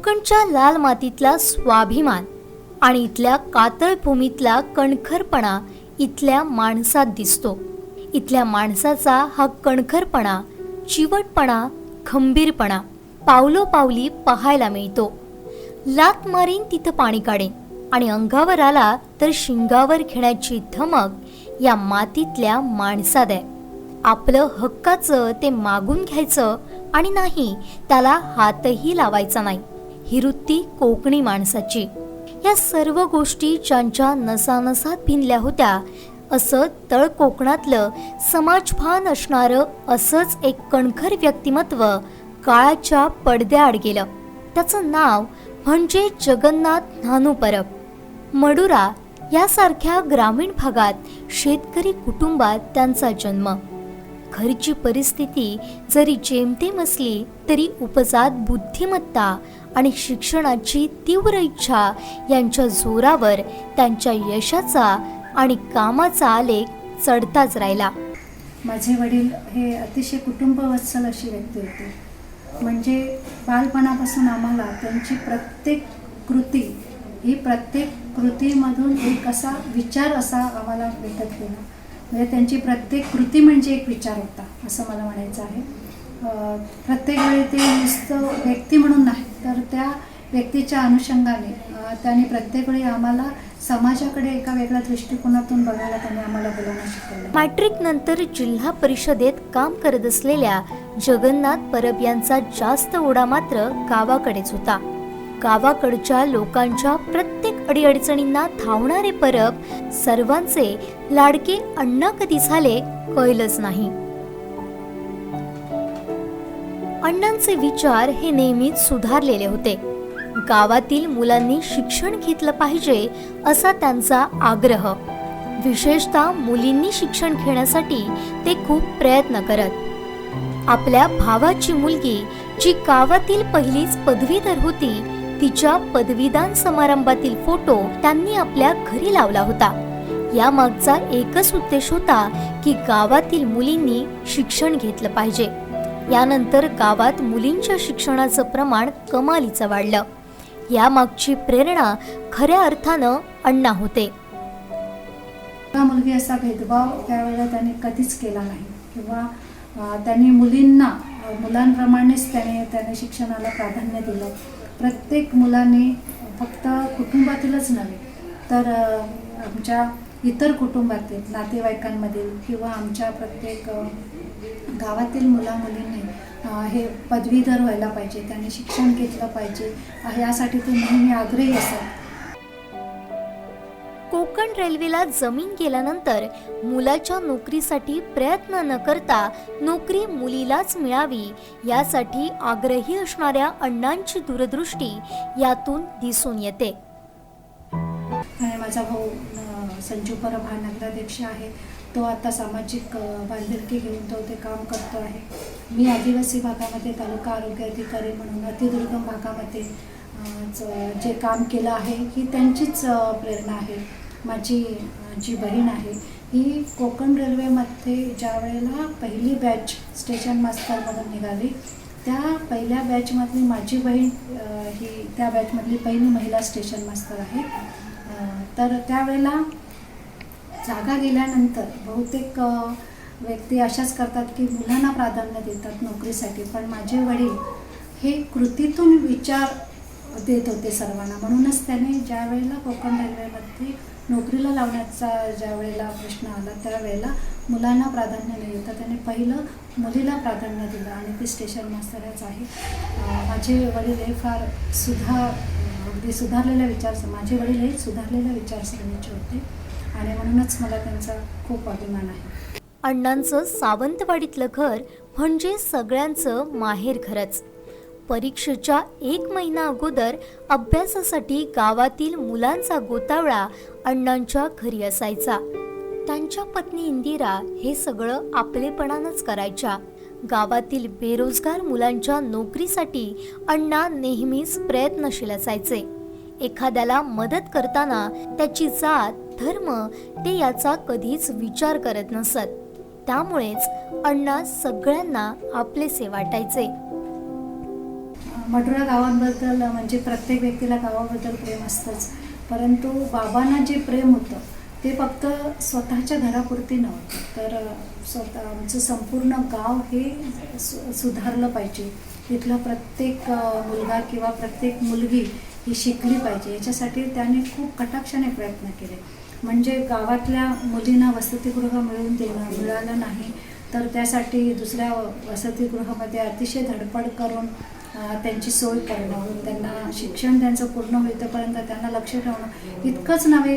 कोकणच्या लाल मातीतला स्वाभिमान आणि इथल्या कातळ भूमीतला कणखरपणा इथल्या माणसात दिसतो. इथल्या माणसाचा हा कणखरपणा चिवटपणा खंबीरपणा पावलोपावली पाहायला मिळतो. लात मारीन तिथं पाणी काढेन आणि अंगावर आला तर शिंगावर घेण्याची धमक या मातीतल्या माणसात आहे. आपलं हक्काचं ते मागून घ्यायचं आणि नाही त्याला हातही लावायचा नाही. ही वृत्ती कोकणी माणसाची. या सर्व गोष्टी ज्यांच्या नसानसात भिनल्या होत्या असं तळ कोकणातलं समाजभान असणारं असंच एक कणखर व्यक्तिमत्व काळाच्या पडद्याआड गेलं. त्याचं नाव म्हणजे जगन्नाथ नानू परब मडुरा यासारख्या ग्रामीण भागात शेतकरी कुटुंबात त्यांचा जन्म. घरची परिस्थिती जरी जेमतेम असली तरी उपजात बुद्धिमत्ता आणि शिक्षणाची तीव्र इच्छा यांच्या जोरावर त्यांच्या यशाचा आणि कामाचा आलेख चढताच राहिला. माझे वडील हे अतिशय कुटुंबवत्सल अशी व्यक्ती होती. म्हणजे बालपणापासून आम्हाला त्यांची प्रत्येक कृती ही प्रत्येक कृतीमधून एक असा विचार असा आम्हाला भेटत गेला. म्हणजे त्यांची प्रत्येक कृती म्हणजे एक विचार होता असं मला म्हणायचं आहे. प्रत्येक वेळी ते नुसतं व्यक्ती म्हणून नाही तर त्या व्यक्तीच्या अनुषंगाने त्याने प्रत्येक वेळी आम्हाला समाजाकडे एका वेगळ्या दृष्टिकोनातून बघायला त्यांनी आम्हाला बोलावणं शिकवलं. मॅट्रिक नंतर जिल्हा परिषदेत काम करत असलेल्या जगन्नाथ परब यांचा जास्त ओढा मात्र गावाकडेच होता. गावाकडच्या लोकांच्या प्रत्येक अडीअडचणींना धावणारे परब सर्वांचे लाडके अण्णा कधी झाले कळलंच नाही. अण्णांचे विचार हे नेहमीच सुधारलेले होते. गावातील मुलांनी शिक्षण घेतलं पाहिजे असा त्यांचा आग्रह. विशेषतः मुलींनी शिक्षण घेण्यासाठी ते खूप प्रयत्न करत. आपल्या भावाची मुलगी जी गावातील पहिलीच पदवीधर होती तिच्या पदवीदान समारंभातील फोटो त्यांनी आपल्या घरी लावला होता. या मागचा एकच उद्देश होता की गावातील मुलींनी शिक्षण घेतलं पाहिजे. यानंतर गावात मुलींच्या शिक्षणाचं प्रमाण कमालीचं वाढलं. यामागची प्रेरणा खऱ्या अर्थानं अण्णा होते. मुलगी असा भेदभाव त्यावेळेला त्याने कधीच केला नाही. किंवा त्यांनी मुलींना मुलांप्रमाणेच त्याने त्याने शिक्षणाला प्राधान्य दिलं. प्रत्येक मुलाने फक्त कुटुंबातीलच नव्हे तर आमच्या इतर कुटुंबातील नातेवाईकांमधील किंवा आमच्या प्रत्येक गावातील मुला मुलींनी हे पदवीधर व्हायला पाहिजे त्यांनी शिक्षण घेतलं पाहिजे यासाठी ते नेहमी आग्रही असत कोकण रेल्वेला जमीन गेल्यानंतर मुलाच्या नोकरीसाठी प्रयत्न न करता नोकरी मुलीलाच मिळावी यासाठी आग्रही असणाऱ्या अण्णांची दूरदृष्टी यातून दिसून येते. माझा भाऊ संजू परब हा नगराध्यक्ष आहे. तो आता सामाजिक बांधिलकी घेऊन तो ते काम करतो आहे. मी आदिवासी भागामध्ये तालुका आरोग्य अधिकारी म्हणून अतिदुर्गम भागामध्ये च- जे काम केलं आहे ही त्यांचीच प्रेरणा आहे. माझी जी बहीण आहे ही कोकण रेल्वेमध्ये ज्या वेळेला पहिली बॅच स्टेशन मास्तरमधून निघाली त्या पहिल्या बॅचमधली माझी बहीण ही त्या बॅचमधली पहिली महिला स्टेशन मास्तर आहे. तर त्यावेळेला जागा गेल्यानंतर बहुतेक व्यक्ती अशाच करतात की मुलांना प्राधान्य देतात नोकरीसाठी. पण माझे वडील हे कृतीतून विचार देत होते सर्वांना. म्हणूनच त्याने ज्या वेळेला कोकण रेल्वेमध्ये नोकरीला लावण्याचा ज्या वेळेला प्रश्न आला त्यावेळेला मुलांना प्राधान्य नाही होतं त्याने पहिलं मुलीला प्राधान्य दिलं आणि ते स्टेशन मास्तरच आहे. माझे वडील हे फार सुधा अगदी सुधारलेल्या विचार माझे वडील हे सुधारलेल्या विचारसरणीचे होते. आणि म्हणूनच मला त्यांचा खूप अभिमान आहे. अण्णांचं सावंतवाडीतलं घर म्हणजे सगळ्यांचं माहेर घरच. परीक्षेच्या एक महिना अगोदर अभ्यासासाठी गावातील मुलांचा गोतावळा अण्णांच्या घरी असायचा. त्यांच्या पत्नी इंदिरा हे सगळं आपलेपणानंच करायच्या. गावातील बेरोजगार मुलांच्या नोकरीसाठी अण्णा नेहमीच प्रयत्नशील असायचे. एखाद्याला मदत करताना त्याची जात धर्म ते याचा कधीच विचार करत नसत. त्यामुळेच अण्णा सगळ्यांना आपलेसे वाटायचे. मडुरा गावांबद्दल म्हणजे प्रत्येक व्यक्तीला गावाबद्दल प्रेम असतंच. परंतु बाबांना जे प्रेम होतं ते फक्त स्वतःच्या घरापुरती नव्हतं. तर स्वतः म्हणजे संपूर्ण गाव हे सु सुधारलं पाहिजे. तिथला प्रत्येक मुलगा किंवा प्रत्येक मुलगी ही शिकली पाहिजे. याच्यासाठी त्याने खूप कटाक्षाने प्रयत्न केले. म्हणजे गावातल्या मुलींना वसतिगृह मिळवून देणं मिळालं नाही तर त्यासाठी दुसऱ्या वसतिगृहामध्ये अतिशय धडपड करून त्यांची सोय करणं त्यांना शिक्षण त्यांचं पूर्ण होईपर्यंत त्यांना लक्ष ठेवणं इतकंच नव्हे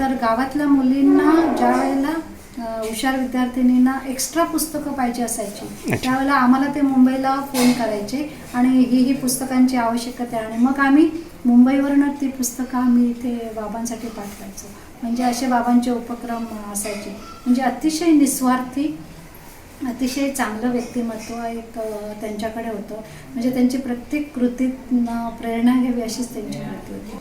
तर गावातल्या मुलींना ज्या वेळेला हुशार विद्यार्थिनींना एक्स्ट्रा पुस्तकं पाहिजे असायची. त्यावेळेला आम्हाला ते मुंबईला फोन करायचे आणि ही ही पुस्तकांची आवश्यकता आहे. आणि मग आम्ही मुंबईवरनं ती पुस्तकं आम्ही इथे बाबांसाठी पाठवायचो. म्हणजे असे बाबांचे उपक्रम असायचे. म्हणजे अतिशय निस्वार्थी अतिशय चांगलं व्यक्तिमत्व एक त्यांच्याकडे होतं. म्हणजे त्यांची प्रत्येक कृतीत प्रेरणा घ्यावी अशीच त्यांची कृती होती.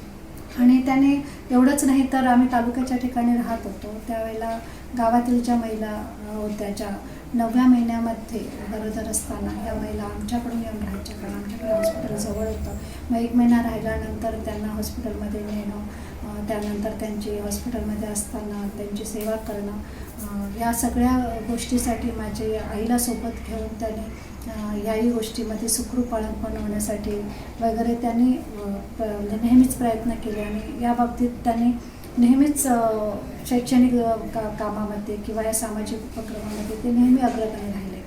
आणि त्याने एवढंच नाही तर आम्ही तालुक्याच्या ठिकाणी राहत होतो. त्यावेळेला गावातील ज्या महिला होत्या ज्या नवव्या महिन्यामध्ये गरोदर असताना या महिला आमच्याकडून येऊन राहायच्या. कारण आमच्याकडे हॉस्पिटल जवळ होतं. मग एक महिना राहिल्यानंतर त्यांना हॉस्पिटलमध्ये नेणं त्यानंतर त्यांची हॉस्पिटलमध्ये असताना त्यांची सेवा करणं या सगळ्या गोष्टीसाठी माझे आईला सोबत घेऊन त्याने याही गोष्टीमध्ये सुखरूप पण होण्यासाठी वगैरे त्यांनी नेहमीच प्रयत्न केले. आणि या बाबतीत त्यांनी नेहमीच शैक्षणिक का कामामध्ये किंवा या सामाजिक उपक्रमामध्ये ते नेहमी अग्रगण्य राहिले.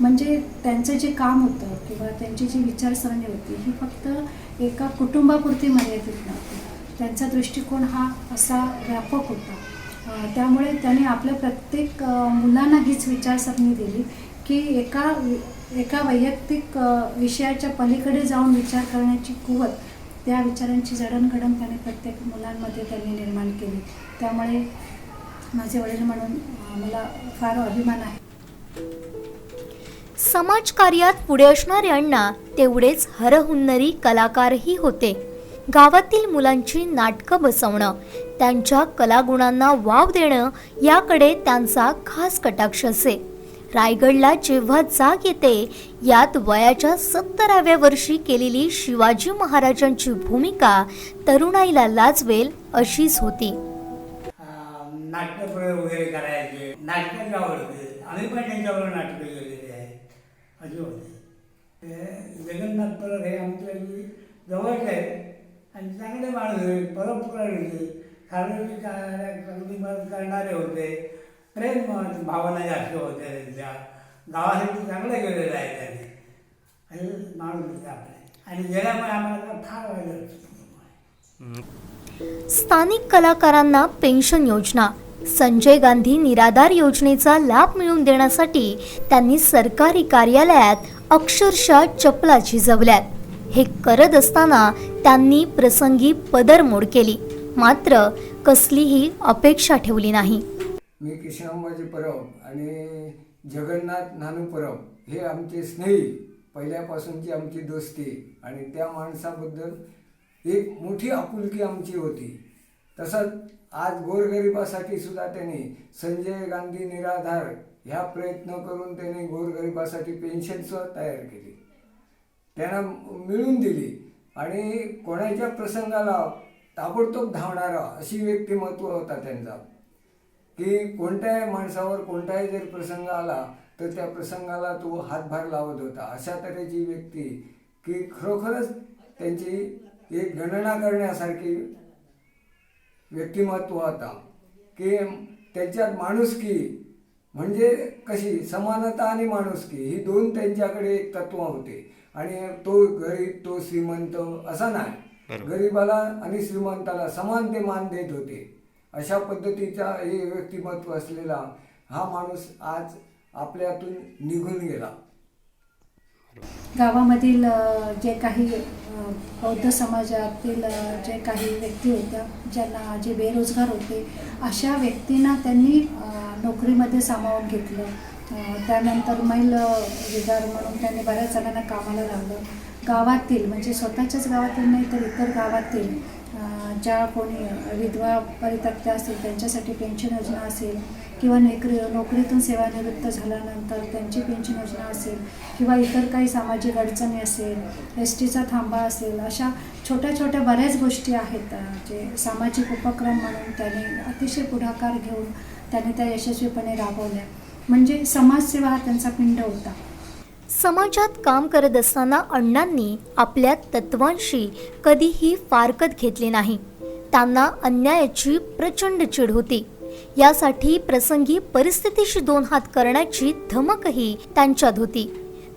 म्हणजे त्यांचं जे काम होतं किंवा त्यांची जी विचारसरणी होती ही फक्त एका कुटुंबापुरती मर्यादित नव्हती. त्यांचा दृष्टिकोन हा असा व्यापक होता. त्यामुळे त्याने आपल्या प्रत्येक मुलांना हीच विचारसरणी दिली की एका एका वैयक्तिक विषयाच्या पलीकडे जाऊन विचार करण्याची कुवत त्या विचारांची जडणघडण त्याने प्रत्येक मुलांमध्ये त्यांनी निर्माण केली. त्यामुळे माझे वडील म्हणून मला फार अभिमान आहे. समाजकार्यात पुढे असणाऱ्यांना तेवढेच हरहुन्नरी कलाकारही होते. गावातील मुलांची नाटकं बसवणं त्यांच्या कलागुणांना वाव देणं याकडे त्यांचा खास कटाक्ष असे. रायगडला जेव्हा जाग येते यात वयाच्या सत्तराव्या वर्षी केलेली शिवाजी महाराजांची भूमिका तरुणाईला लाजवेल अशीच होती. नाट्य प्रयोग वगैरे करायचे नाटकात आवडते आम्ही पण त्यांच्याबरोबर नाटकं केलेली आहे. अशी होते. जगन्नाथ परब हे आमच्या इथे जवळचे आहेत. आणि चांगले माणूस होते परोपकार होते. सार्वजनिक कार्य- करणारे होते. प्रेम भावना जास्त होत्या त्यांच्या गावासाठी चांगलं गेलेलं आहे त्याने. आणि माणूस आपले. आणि गेल्यामुळे आम्हाला फार वाईट स्थानिक कलाकारांना पेन्शन योजना संजय गांधी निराधार योजनेचा लाभ मिळवून देण्यासाठी त्यांनी सरकारी कार्यालयात अक्षरशः चपला झिजवल्यात. हे करत असताना त्यांनी प्रसंगी पदरमोड केली. मात्र कसलीही अपेक्षा ठेवली नाही. मी कृष्णांबाजी परब आणि जगन्नाथ नानू परब हे आमचे स्नेही पहिल्यापासूनची आमची दोस्ती आणि त्या माणसाबद्दल एक मोठी आपुलकी आमची होती. तसंच आज गोरगरिबासाठी सुद्धा त्यांनी संजय गांधी निराधार ह्या प्रयत्न करून त्यांनी गोरगरिबासाठी पेन्शनसुद्धा तयार केली. त्यांना मिळून दिली आणि कोणाच्या प्रसंगाला ताबडतोब धावणारा अशी व्यक्तिमत्व होता त्यांचा. की कोणत्याही माणसावर कोणताही जर प्रसंग आला तर त्या प्रसंगाला तो हातभार लावत होता. अशा तऱ्हेची व्यक्ती की खरोखरच त्यांची एक गणना करण्यासारखी व्यक्तिमत्व होता. की त्याच्यात माणुसकी म्हणजे कशी? समानता आणि माणुसकी ही दोन त्यांच्याकडे एक तत्व होते. आणि तो गरीब तो श्रीमंत असा नाही. गरीबाला आणि श्रीमंताला समान ते मान देत होते. अशा पद्धतीचा हे व्यक्तिमत्व असलेला हा माणूस आज आपल्यातून निघून गेला. गावामधील जे काही बौद्ध समाजातील जे काही व्यक्ती होत्या ज्यांना जे बेरोजगार होते अशा व्यक्तींना त्यांनी नोकरीमध्ये सामावून घेतलं. त्यानंतर मैल विदार म्हणून त्यांनी बऱ्याच जणांना कामाला लावलं. गावातील म्हणजे स्वतःच्याच गावातील नाही तर इतर गावातील ज्या कोणी विधवा परित्यक्त्या असतील त्यांच्यासाठी पेन्शन योजना असेल किंवा नोकरी नोकरीतून सेवानिवृत्त झाल्यानंतर त्यांची पेन्शन योजना असेल किंवा इतर काही सामाजिक अडचणी असेल एस टीचा थांबा असेल अशा छोट्या छोट्या बऱ्याच गोष्टी आहेत जे सामाजिक उपक्रम म्हणून त्यांनी अतिशय पुढाकार घेऊन त्याने त्या यशस्वीपणे राबवल्या. म्हणजे समाजसेवा हा त्यांचा पिंड होता. समाजात काम करत असताना अण्णांनी आपल्या तत्वांशी कधीही फारकत घेतली नाही. त्यांना अन्यायाची प्रचंड चिड होती. यासाठी प्रसंगी परिस्थितीशी दोन हात करण्याची धमकही त्यांच्यात होती.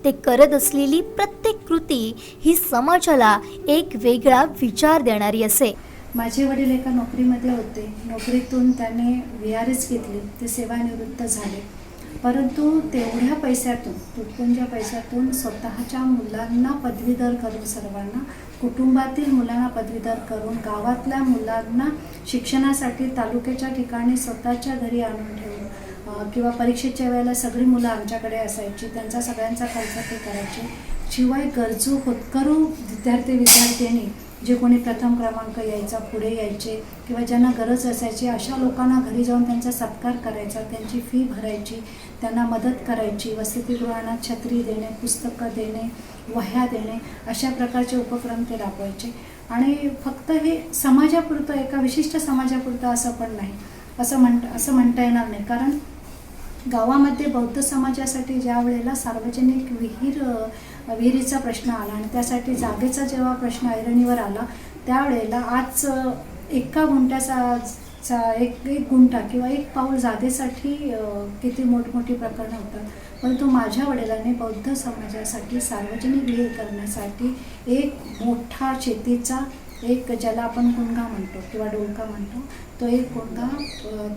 ते करत असलेली प्रत्येक कृती ही समाजाला एक वेगळा विचार देणारी असे. माझे वडील एका नोकरीमध्ये होते. नोकरीतून त्याने व्ही आर एस घेतली. ते सेवानिवृत्त झाले. परंतु तेवढ्या पैशातून तुटपुंज्या पैशातून स्वतःच्या मुलांना पदवीधर करून सर्वांना कुटुंबातील मुलांना पदवीधर करून गावातल्या मुलांना शिक्षणासाठी तालुक्याच्या ठिकाणी स्वतःच्या घरी आणून ठेवून किंवा परीक्षेच्या वेळेला सगळी मुलं आमच्याकडे असायची त्यांचा सगळ्यांचा खर्च ते करायचे. शिवाय गरजू होतकरू विद्यार्थी विद्यार्थिनी जे कोणी प्रथम क्रमांक यायचा पुढे यायचे किंवा ज्यांना गरज असायची अशा लोकांना घरी जाऊन त्यांचा सत्कार करायचा त्यांची फी भरायची त्यांना मदत करायची वसतिगृहांना छत्री देणे पुस्तकं देणे वह्या देणे अशा प्रकारचे उपक्रम ते राबवायचे. आणि फक्त हे समाजापुरतं एका विशिष्ट समाजापुरतं असं पण नाही. असं म्हण असं म्हणता येणार नाही. कारण गावामध्ये बौद्ध समाजासाठी ज्या वेळेला सार्वजनिक विहीर विहिरीचा प्रश्न आला आणि त्यासाठी जागेचा जेव्हा प्रश्न ऐरणीवर आला त्यावेळेला आज एका गुंठ्याचा चा एक एक गुंठा किंवा एक पाऊल जागेसाठी किती मोठमोठी प्रकरणं होतात. परंतु माझ्या वडिलांनी बौद्ध समाजासाठी सार्वजनिक विहीर करण्यासाठी एक मोठा शेतीचा एक ज्याला आपण कुणगा म्हणतो किंवा डोलका म्हणतो तो एक गुंगा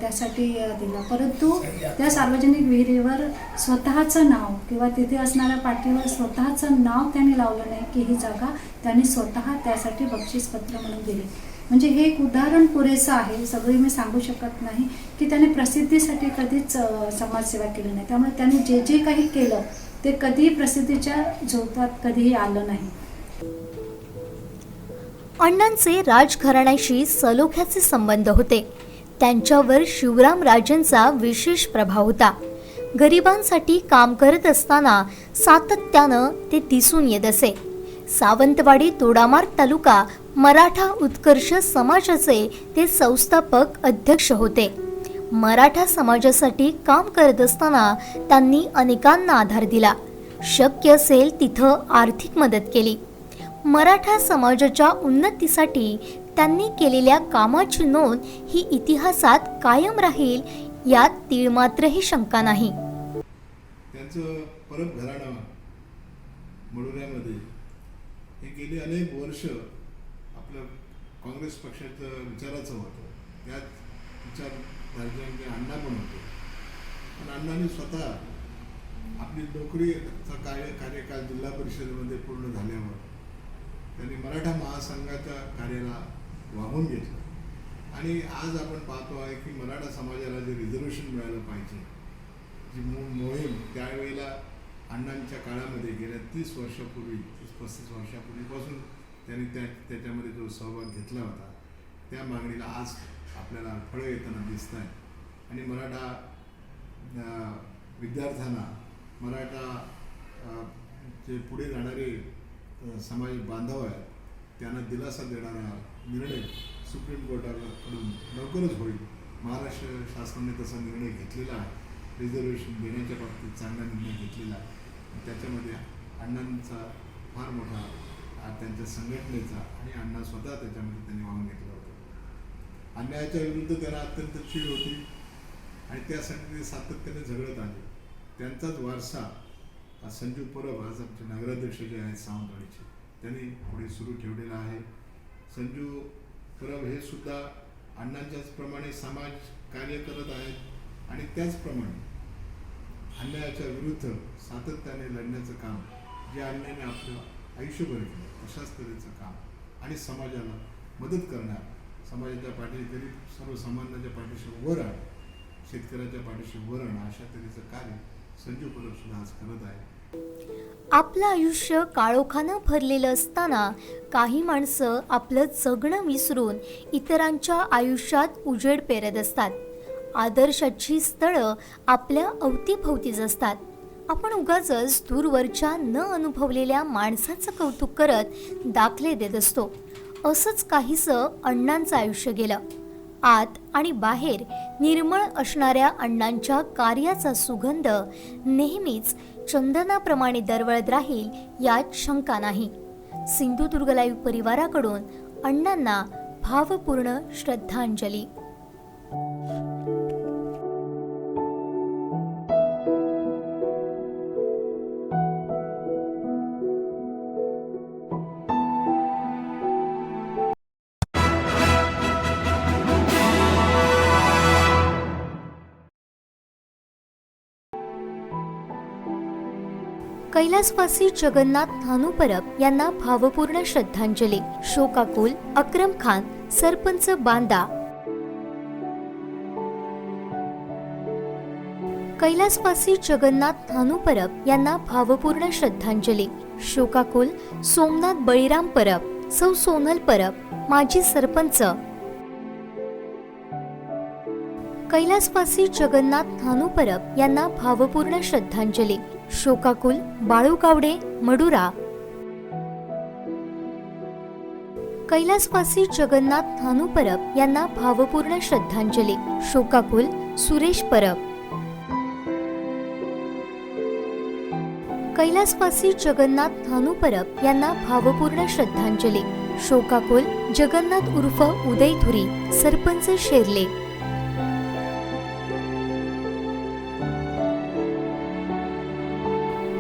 त्यासाठी दिला. परंतु त्या सार्वजनिक विहिरीवर स्वतःचं नाव किंवा तिथे असणाऱ्या पाठीवर स्वतःचं नाव त्याने लावलं नाही की ही जागा त्याने स्वतः त्यासाठी बक्षीसपत्र म्हणून दिली. म्हणजे हे एक उदाहरण पुरेसं आहे सगळी मी सांगू शकत नाही की त्याने प्रसिद्धीसाठी कधीच समाजसेवा केली नाही. त्यामुळे त्याने जे जे काही केलं ते कधीही प्रसिद्धीच्या झोतात कधीही आलं नाही. अण्णांचे राजघराण्याशी सलोख्याचे संबंध होते. त्यांच्यावर शिवराम राजांचा विशेष प्रभाव होता. गरिबांसाठी काम करत असताना सातत्यानं ते दिसून येत असे. सावंतवाडी तोडामार तालुका मराठा उत्कर्ष समाजाचे ते संस्थापक अध्यक्ष होते. मराठा समाजासाठी काम करत असताना त्यांनी अनेकांना आधार दिला. शक्य असेल तिथं आर्थिक मदत केली. मराठा समाजाच्या उन्नतीसाठी त्यांनी केलेल्या कामाची नोंद ही इतिहासात कायम राहील यात तीळमात्रही शंका नाही. त्यांचं परत घराणा मडुऱ्यामध्ये हे गेली अनेक वर्ष आपलं काँग्रेस पक्षाचं विचाराचं होतं. त्यात विचारधारणांचे अण्णा पण होते. पण अण्णांनी स्वतः आपली नोकरीचा कार्य कार्यकाल जिल्हा परिषदेमध्ये पूर्ण झाल्यावर त्यांनी मराठा महासंघाच्या कार्याला वाहून घेतलं. आणि आज आपण पाहतो आहे की मराठा समाजाला जे रिझर्वेशन मिळालं पाहिजे जी मो मोहीम त्यावेळेला अण्णांच्या काळामध्ये गेल्या तीस वर्षापूर्वी तीस पस्तीस वर्षापूर्वीपासून त्यांनी त्या त्याच्यामध्ये जो सहभाग घेतला होता त्या मागणीला आज आपल्याला फळं येताना दिसत आहे आणि मराठा विद्यार्थ्यांना मराठा जे पुढे जाणारे समाज बांधव आहे त्यांना दिलासा देणारा निर्णय सुप्रीम कोर्टाकडून लवकरच होईल. महाराष्ट्र शासनाने तसा निर्णय घेतलेला आहे. रिझर्वेशन देण्याच्या बाबतीत चांगला निर्णय घेतलेला आहे. त्याच्यामध्ये अण्णांचा फार मोठा त्यांच्या संघटनेचा आणि अण्णा स्वतः त्याच्यामध्ये त्यांनी वाहून घेतला होता. अन्यायाच्या विरुद्ध त्यांना अत्यंत चीड होती. आणि त्यासाठी ते सातत्याने झगडत आले. त्यांचाच वारसा आज संजीव परब आज आमचे नगराध्यक्ष जे आहेत सावंतवाडीचे. त्यांनी पुढे सुरू ठेवलेला आहे. संजू परब हे सुद्धा अण्णांच्याच प्रमाणे समाज कार्य करत आहेत आणि त्याचप्रमाणे अन्यायाच्या विरुद्ध सातत्याने लढण्याचं काम जे अण्णाने आपलं आयुष्यभर केलं अशाच तऱ्हेचं काम आणि समाजाला मदत करणार. समाजाच्या पाठी गरीब सर्वसामान्यांच्या पाठीशी वरण शेतकऱ्याच्या पाठीशी वरण अशा तऱ्हेचं कार्य संजू परब सुद्धा आज करत आहे. आपलं आयुष्य काळोखानं भरलेलं असताना काही माणसं आपलं जगणं विसरून इतरांच्या आयुष्यात उजेड पेरत असतात. आदर्शाची स्थळं आपल्या अवतीभोवतीच असतात. आपण उगाचच दूरवरच्या न अनुभवलेल्या माणसाचं कौतुक करत दाखले देत असतो. असंच काहीसं अण्णांचं आयुष्य गेलं. आत आणि बाहेर निर्मळ असणाऱ्या अण्णांच्या कार्याचा सुगंध नेहमीच चंदनाप्रमाणे दरवळत राहील यात शंका नाही. सिंधुदुर्ग परिवाराकडून अण्णांना भावपूर्ण श्रद्धांजली. कैलासवासी जगन्नाथ नानू परब यांना भावपूर्ण श्रद्धांजली. शोकाकुल अक्रम खान सरपंच बांदा. कैलासवासी जगन्नाथ नानू परब यांना भावपूर्ण श्रद्धांजली. शोकाकुल सोमनाथ बळीराम परब सौ सोनल परब माजी सरपंच. कैलासवासी जगन्नाथ नानू परब यांना भावपूर्ण श्रद्धांजली. शोकाकुल बाळू गावडे मडुरा. कैलासवासी जगन्नाथ नानू परब यांना भावपूर्ण श्रद्धांजली. शोकाकुल सुरेश परब. कैलासवासी जगन्नाथ नानू परब यांना भावपूर्ण श्रद्धांजली. शोकाकुल जगन्नाथ उर्फ उदय धुरी सरपंच शेरले.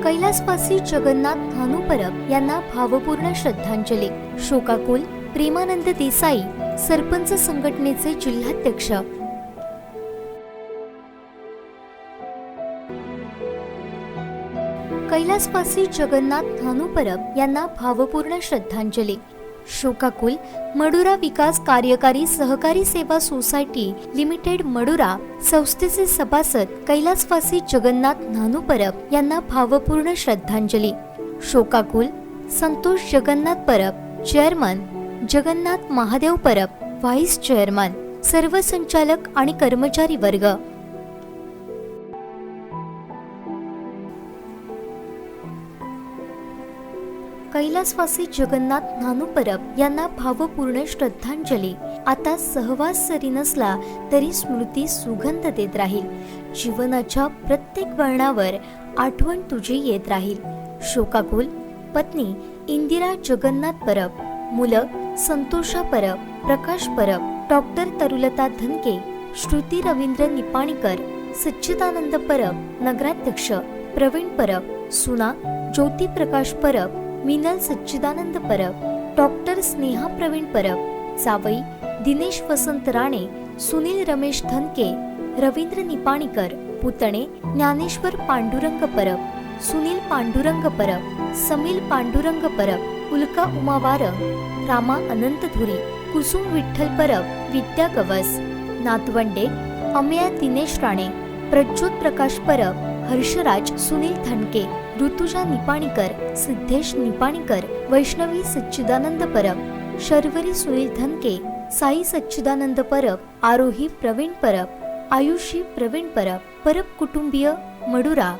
कैलासवासी जगन्नाथ नानू परब यांना भावपूर्ण श्रद्धांजली. शोकाकुल प्रेमानंद देसाई सरपंच संघटनेचे जिल्हाध्यक्ष. कैलासवासी जगन्नाथ नानू परब यांना भावपूर्ण श्रद्धांजली. शोकाकुल मडुरा विकास कार्यकारी सहकारी सेवा सोसायटी लिमिटेड मडुरा संस्थेचे सभासद कैलासवासी जगन्नाथ नानू परब यांना भावपूर्ण श्रद्धांजली. शोकाकुल Santosh Jagannath Parab chairman Jagannath Mahadev Parab vice chairman सर्व संचालक आणि कर्मचारी वर्ग. कैलासवासी जगन्नाथ नानू परब यांना भावपूर्ण श्रद्धांजली. आता सहवास जरी नसला तरी स्मृती सुगंध देत राहील. जीवनाच्या प्रत्येक वळणावर आठवण तुझी येत राहील. शोकाकुल पत्नी इंदिरा जगन्नाथ परब मुलं संतोषा परब प्रकाश परब डॉक्टर तरुलता धनके श्रुती रवींद्र निपाणीकर सच्चिदानंद परब नगराध्यक्ष प्रवीण परब सुना ज्योती प्रकाश परब मिनल सच्चिदानंद परब डॉक्टर स्नेहा प्रवीण परब जावई दिनेश वसंत राणे सुनील रमेश धनके रवींद्र निपाणीकर पुतणे ज्ञानेश्वर पांडुरंग परब सुनील पांडुरंग परब समील पांडुरंग परब उल्का उमावार रामा अनंत धुरी कुसुम विठ्ठल परब विद्या गवस नातवंडे अमया दिनेश राणे प्रज्योत प्रकाश परब हर्षराज सुनील धनके ऋतुजा निपाणीकर सिद्धेश निपाणीकर वैष्णवी सच्चिदानंद परब शर्वरी सुनील धनके साई सच्चिदानंद परब आरोही प्रवीण परब आयुषी प्रवीण परब परब कुटुंबीय मडुरा